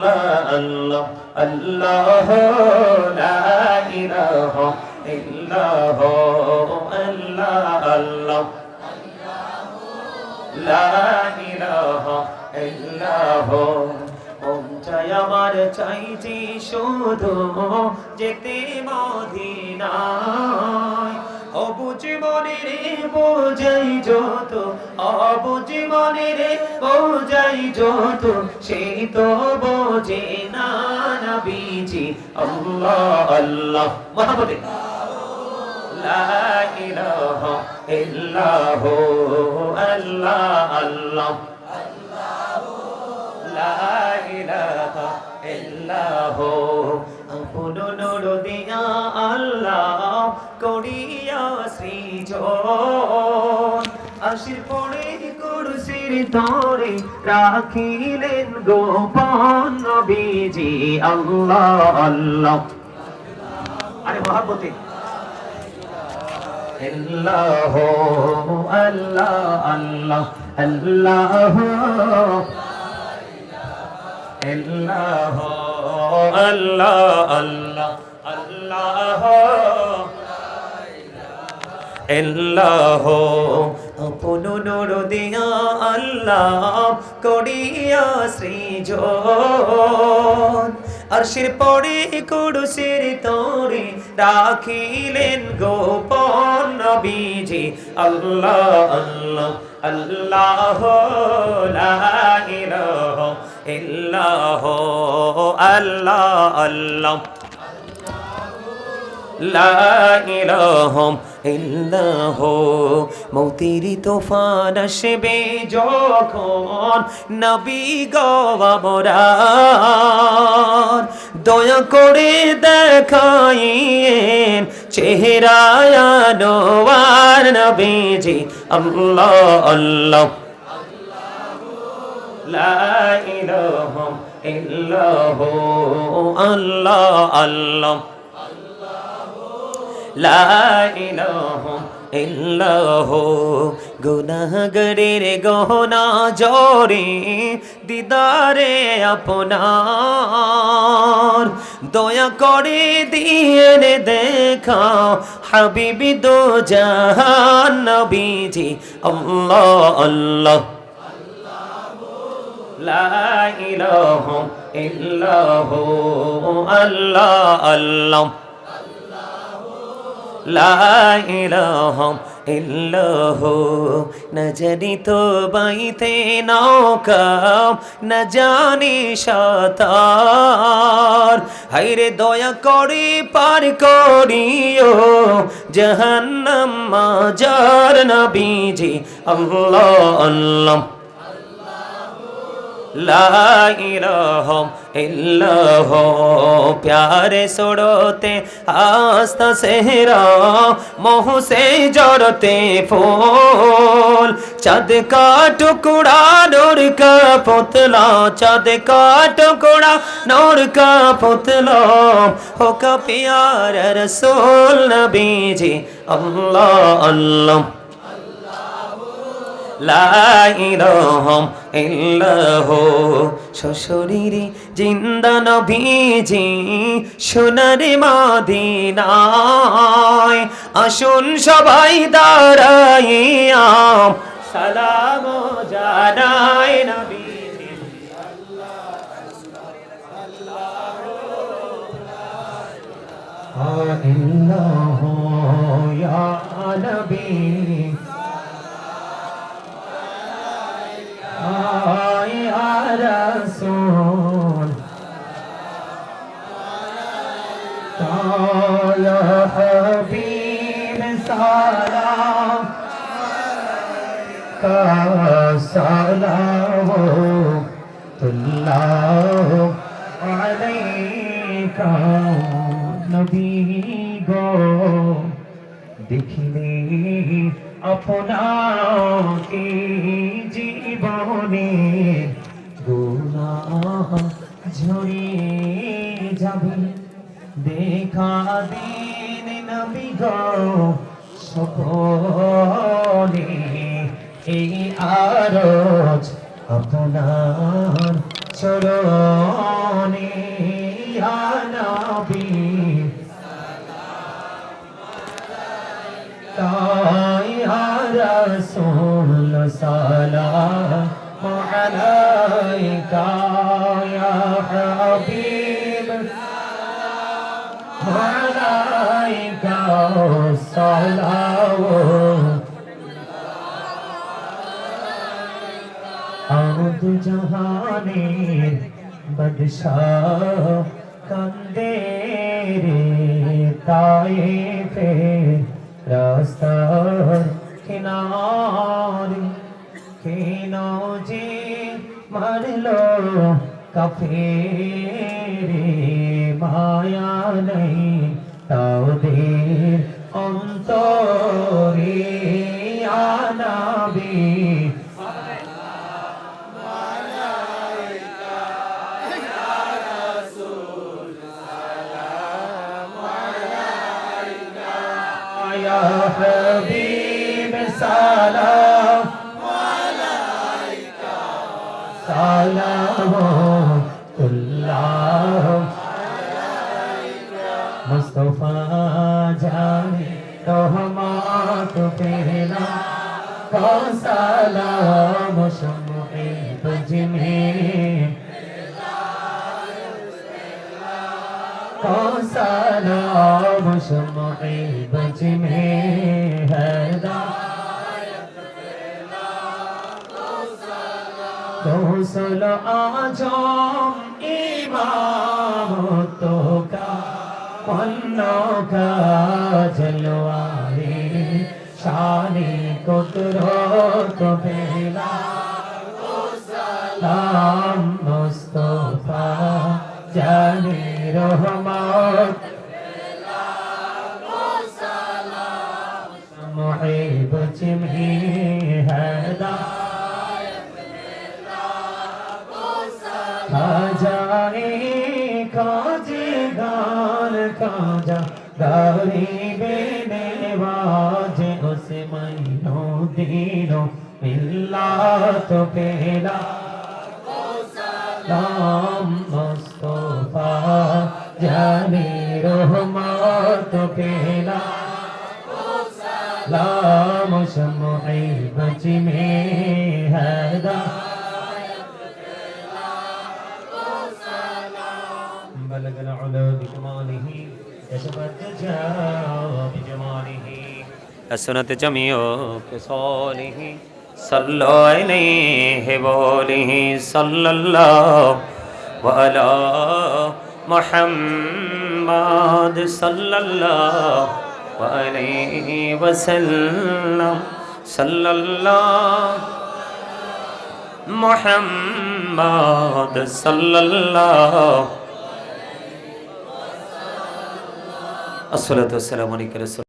আল্লাহ আল্লাহ, লা ইলাহা ইল্লাহ, আল্লাহ আল্লাহ লা ইলাহা ইল্লাহ। চাই আমার চাইছি শুধু যেতে মদিনায়। অবুঝ মনে রে বোঝাই যত অবুঝ মনে রে বোঝাই যত, সে তো বোঝে না নবীজি আল্লাহ আল্লাহ মহাবতে লা ইলাহা ইল্লাহ, আল্লাহ আল্লাহ। লা ইলাহা ইল্লাহ। আশির পরে কুরসির তরে রাখিলেন গোপন নবীজি, আল্লাহ আল্লাহ। আরে মহাব্বতে। আল্লাহ আল্লাহ আল্লাহ আল্লাহ। আল্লাহ আল্লাহ আল্লাহ আল্লাহ। আল্লাহ আপন নূর দিয়া আল্লাহ করিয়া সৃজন আরশির পরে কুরসির তরে রাখিলেন গোপন নবীজি। আল্লাহ আল্লাহ আল্লাহ ইল্লাহ আল্লাহ আল্লাহ। লা ইলাহা ইল্লাহ, মৌতির তোফান আসবে যখন নবী গওয়াবরার দয়া করে দেখাইয়েন চেহারায় নোয়ার নবীজি। আল্লাহ আল্লাহ। লা ইলাহা ইল্লাহ, আল্লাহ আল্লাহ। ইলাহা ইল্লাহ গুনাহগারের গহনা জরে দিদারে আপনার। দয়া করে দিয়ে দেখা হাবিবি দো জাহান নবীজি। আল্লাহ আল্লাহ। লা ইলাহা ইল্লাহ আল্লাহ আল্লাহ। লা ইলাহা ইল্লাহ, না জানি তো বাইতে নৌকা না জানি সাতার। হাইরে দয়া করে পার করিও, জাহান্নাম মাজার নবীজি, আল্লাহ আল্লাহ इल्लाह प्यारे सोड़ोते आस्त सेहरा मोह से जोड़ते फूल চাঁদ কা টুকড়া নোর কা পুতলা। চাঁদ কা টুকড়া নোর কা পুতলা। ও কা পিয়ার রসুল নবীজি, আল্লাহ আল্লাহ। লাইরহম ইল্লাহ। শ্বশুরিরি জিন্দা নবীজি, সোনারে মাদিনায় আসুন সবাই দাঁড়াইয়া। সালাম জানাই নবীজি। ইল্লাহ ইয়া নবী। سلام اللہ علیکہ نبی گو দেখিলে আপনাকে জীবনে গোলা ঝরে যাবে দেখা দিন নবী গো সকলে এই আরজ আপনার চরণে নবী। তাই হারসুল সালাম আলাইকা ইয়া হাবিব। আলাইকা জাহানের বাদশাহ কান্দে রে তায়েফে রাস্তার কিনারে, কেন যে মারলো কাফেরে মায়া নেই তাওদের অন্তরে। হাবিব সালাম আলাইকা সালাম তুল্লাহ মুস্তফা জানে রহমাত পেলা কো সালাম کو سلام اس محبت میں ہدایت تو سلو آجو امام تو کا پنوں کا جلوہ ہے شانی کو ترو کو پہلا سلام مصطفیٰ جانے رہا محب جمعی ہدایت جائے کاج گار کاجا داری بے واج اس مہینوں دینوں ملا تو پیلا سلام مصطفیٰ جمیل রহমত পেলা লাম শমঈ বচ মে হদা بلغ العلا بكماله كشف الدجى بجماله حسنت جميع خصاله صلوا عليه بوله صلى الله وعلى محمد মোহাম্মদ সাল্লাল্লাহু আলাইহি ওয়াসাল্লাম সাল্লাল্লাহ মোহাম্মদ সাল্লাল্লাহ আসসালাতু ওয়াসসালামু আলাইকা